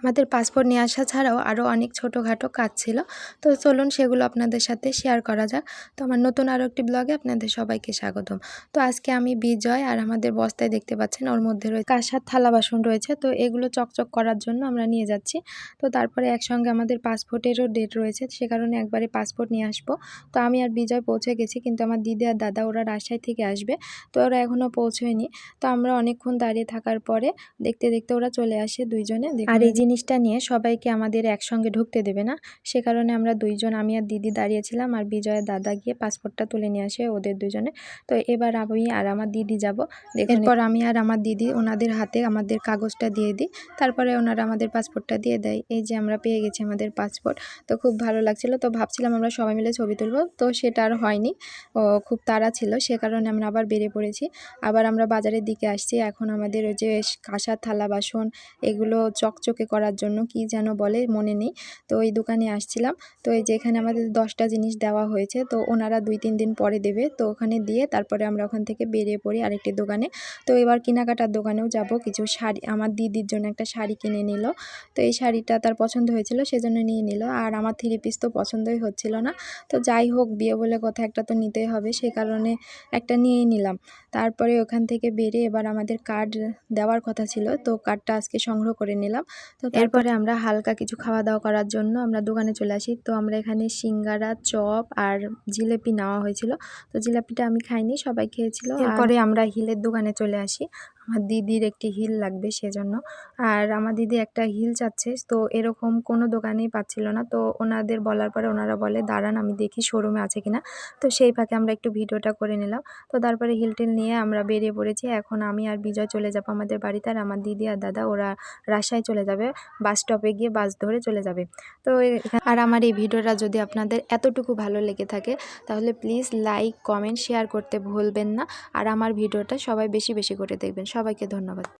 আমাদের পাসপোর্ট নিয়ে আসা ছাড়াও আরও অনেক ছোটোখাটো কাজ ছিল। তো চলুন সেগুলো আপনাদের সাথে শেয়ার করা যাক। তো আমার নতুন আরও একটি ব্লগে আপনাদের সবাইকে স্বাগতম। তো আজকে আমি বিজয় আর আমাদের বস্তায় দেখতে পাচ্ছেন ওর মধ্যে রয়েছে কাঁসার থালা বাসন রয়েছে। তো এগুলো চকচক করার জন্য আমরা নিয়ে যাচ্ছি। তো তারপরে একসঙ্গে আমাদের পাসপোর্টেরও ডেট রয়েছে। সে কারণে একবারে পাসপোর্ট নিয়ে আসব। তো আমি আর বিজয় পৌঁছে গেছি, কিন্তু আমার দিদি আর দাদা ওরা রাজশাহী থেকে আসবে। তো ওরা এখনও পৌঁছয়নি। তো আমরা অনেকক্ষণ দাঁড়িয়ে থাকার পরে দেখতে দেখতে ওরা চলে আসে দুইজনে। আর এই জিনিসটা নিয়ে সবাইকে আমাদের একসঙ্গে ঢুকতে দেবে না। সে কারণে আমরা দুইজন আমি আর দিদি দাঁড়িয়েছিলাম আর বিজয়ের দাদা গিয়ে পাসপোর্টটা তুলে নিয়ে আসে ওদের দুজনে। তো এবার আমি আর আমার দিদি যাব। এরপর আমি আর আমার দিদি ওনাদের হাতে আমাদের কাগজটা দিয়ে দিই। তারপরে ওনারা আমাদের পাসপোর্টটা দিয়ে দেয়। এই যে আমরা পেয়ে গেছি আমাদের পাসপোর্ট। তো খুব ভালো লাগছিল। তো ভাবছিলাম আমরা সবাই মিলে ছবি তুলব। তো সেটা আর হয়নি। ও খুব তাড়া ছিল। সে কারণে আমরা আবার বেরিয়ে পড়েছি। আবার আমরা বাজারের দিকে আসছি। এখন আমাদের ওই যে কাঁসার থালা বাসন এগুলো চকচকে করার জন্য কি যেন বলে মনে নেই। তো ওই দোকানে আসছিলাম। তো এই যে এখানে আমাদের দশটা জিনিস দেওয়া হয়েছে, তো ওনারা দুই তিন দিন পরে দেবে। তো ওখানে দিয়ে তারপরে আমরা ওখান থেকে বেরিয়ে পড়ি আরেকটি দোকানে। তো এবার কেনাকাটার দোকানেও যাব। কিছু শাড়ি, আমার দিদির জন্য একটা শাড়ি কিনে নিল। তো এই শাড়িটা তার পছন্দ হয়েছিল, সেজন্য নিয়ে নিল। আর আমার থ্রি পিস তো পছন্দই হচ্ছিল না। তো যাই হোক, বিয়ে বলে কথা একটা তো নিতেই হবে সেই কারণে একটা নিয়েই নিলাম। তারপরে ওখান থেকে বেরিয়ে এবার আমাদের কার্ড দেওয়ার কথা ছিল। তো কার্ডটা আজকে সংগ্রহ করে নিলাম। তো এরপরে আমরা হালকা কিছু খাওয়া দাওয়া করার জন্য আমরা দোকানে চলে আসি। তো আমরা এখানে সিঙ্গারা চপ আর জিলেপি নেওয়া হয়েছিল। তো জিলাপিটা আমি খাইনি সবাই খেয়েছিল। এরপরে আমরা হিলের দোকানে চলে আসি। আমার দিদির একটি হিল লাগবে সেজন্য। আর আমার দিদি একটা হিল চাচ্ছে, তো এরকম কোনো দোকানেই পাচ্ছিল না। তো ওনাদের বলার পরে ওনারা বলে, দাঁড়ান, আমি দেখি শোরুমে আছে কিনা। তো সেই ফাঁকে আমরা একটু ভিডিওটা করে নিলাম। তো তারপরে হিল টিল নিয়ে আমরা বেরিয়ে পড়েছি। এখন আমি আর বিজয় চলে যাব আমাদের বাড়িতে, আর আমার দিদি আর দাদা ওরা রাজশাহী চলে যাবে। বাস স্টপে গিয়ে বাস ধরে চলে যাবে। তো আর আমার এই ভিডিওটা যদি আপনাদের এতটুকু ভালো লেগে থাকে, তাহলে প্লিজ লাইক কমেন্ট শেয়ার করতে ভুলবেন না। আর আমার ভিডিওটা সবাই বেশি বেশি করে দেখবেন। সবাইকে ধন্যবাদ।